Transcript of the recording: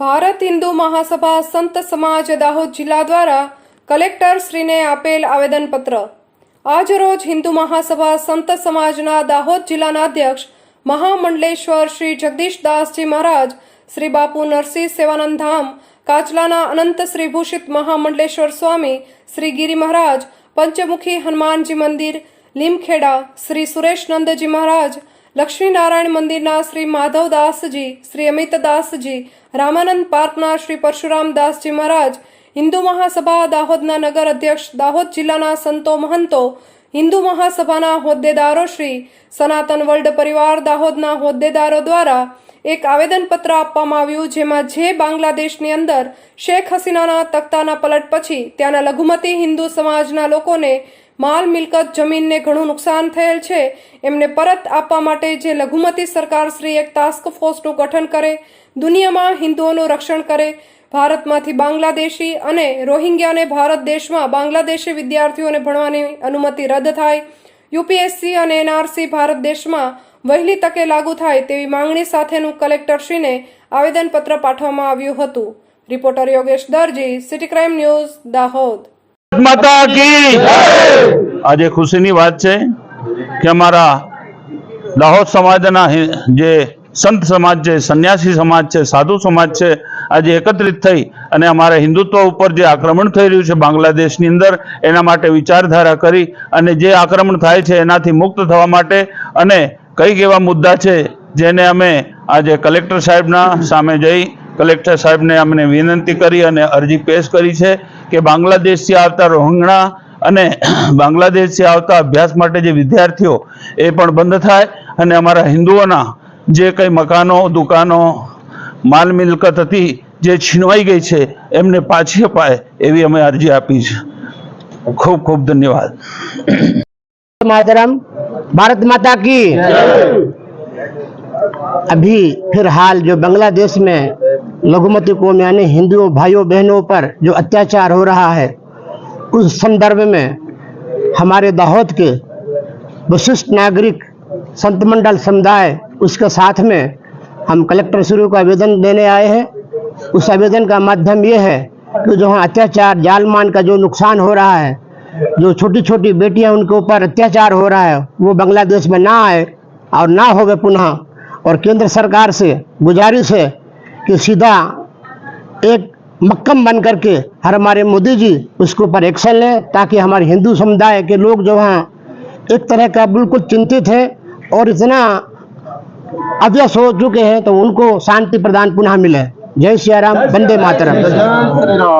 ભારત હિન્દુ મહાસભા સંત સમાજ દાહોદ જિલ્લા દ્વારા કલેક્ટર શ્રીને આપેલ આવેદનપત્ર. આજરોજ હિન્દુ મહાસભા સંત સમાજના દાહોદ જિલ્લાના અધ્યક્ષ મહામંડલેશ્વર શ્રી જગદીશદાસજી મહારાજ, શ્રી બાપુ નરસિંહ સેવાનંદ ધામ, કાચલાના અનંત શ્રી ભૂષિત મહામંડલેશ્વર સ્વામી, શ્રી ગિરી મહારાજ, પંચમુખી હનુમાનજી મંદિર, લીમખેડા, શ્રી સુરેશ નંદજી મહારાજ લક્ષ્મીનારાયણ મંદિરના શ્રી માધવદાસજી શ્રી અમિતદાસજી રામાનંદ પાર્કના શ્રી પરશુરામદાસજી મહારાજ હિન્દુ મહાસભા દાહોદના નગર અધ્યક્ષ દાહોદ જિલ્લાના સંતો મહંતો હિન્દુ મહાસભાના હોદ્દેદારો શ્રી સનાતન વર્લ્ડ પરિવાર દાહોદના હોદ્દેદારો દ્વારા એક આવેદનપત્ર આપવામાં આવ્યું જેમાં જે બાંગ્લાદેશની અંદર શેખ હસીનાના તખ્તાના પલટ પછી ત્યાંના લઘુમતી હિન્દુ સમાજના લોકોને માલ મિલકત જમીનને ઘણું નુકસાન થયેલ છે. એમને પરત આપવા માટે જે લઘુમતી સરકાર શ્રી એક ટાસ્ક ફોર્સનું ગઠન કરે, દુનિયામાં હિન્દુઓનું રક્ષણ કરે, ભારતમાંથી બાંગ્લાદેશી અને રોહિંગ્યાને ભારત દેશમાં બાંગ્લાદેશી વિદ્યાર્થીઓને ભણવાની અનુમતિ રદ થાય. યુપીએસસી અને એનઆરસી ભારત દેશમાં વહેલી તકે લાગુ થાય તેવી માંગણી સાથેનું કલેક્ટરશ્રીને આવેદનપત્ર પાઠવવામાં આવ્યું હતું. Reporter Yogesh Darji, city crime news, Dahod. માતા કી આજે ખુશીની વાત છે કે અમારા દાહોદ સમાજના જે સંત સમાજ છે, સંન્યાસી સમાજ છે, સાધુ સમાજ છે, આજે એકત્રિત થઈ અને અમારા હિન્દુત્વ ઉપર જે આક્રમણ થઈ રહ્યું છે બાંગ્લાદેશની અંદર, એના માટે વિચારધારા કરી અને જે આક્રમણ થાય છે એનાથી મુક્ત થવા માટે અને કંઈક એવા મુદ્દા છે જેને અમે આજે કલેક્ટર સાહેબના સામે જઈ કલેક્ટર સાહેબને અમને વિનંતી કરી અને અરજી પેશ કરી છે કે બાંગ્લાદેશથી આવતા રોહિંગણા અને બાંગ્લાદેશથી આવતા અભ્યાસ માટે જે વિદ્યાર્થીઓ એ પણ બંધ થાય અને અમારા હિન્દુઓના જે કંઈ મકાનો દુકાનો માલ મિલકત હતી જે છીનવાઈ ગઈ છે એમને પાછી અપાય એવી અમે અરજી આપી છે ખૂબ ખૂબ ધન્યવાદ मातरम भारत माता की अभी फिलहाल जो बांग्लादेश में लघुमती कौम यानी हिंदुओं, भाइयों, बहनों पर जो अत्याचार हो रहा है, उस संदर्भ में हमारे दाहोद के विशिष्ट नागरिक संत मंडल समुदाय, उसके साथ में हम कलेक्टर श्री को आवेदन देने आए हैं। उस आवेदन का माध्यम ये है कि जो हाँ अत्याचार, जालमान का जो नुकसान हो रहा है, जो छोटी छोटी बेटियाँ उनके ऊपर अत्याचार हो रहा है, वो बांग्लादेश में ना आए और ना होवे पुनः, और केंद्र सरकार से, गुजारिश है कि सीधा एक मक्कम बन करके हर हमारे मोदी जी उसके ऊपर एक्शन लें ताकि हमारे हिंदू समुदाय के लोग जो हैं एक तरह का बिल्कुल चिंतित है और इतना अव्यस हो चुके हैं तो उनको शांति प्रदान पुनः मिले। जय सिया राम वंदे मातरम।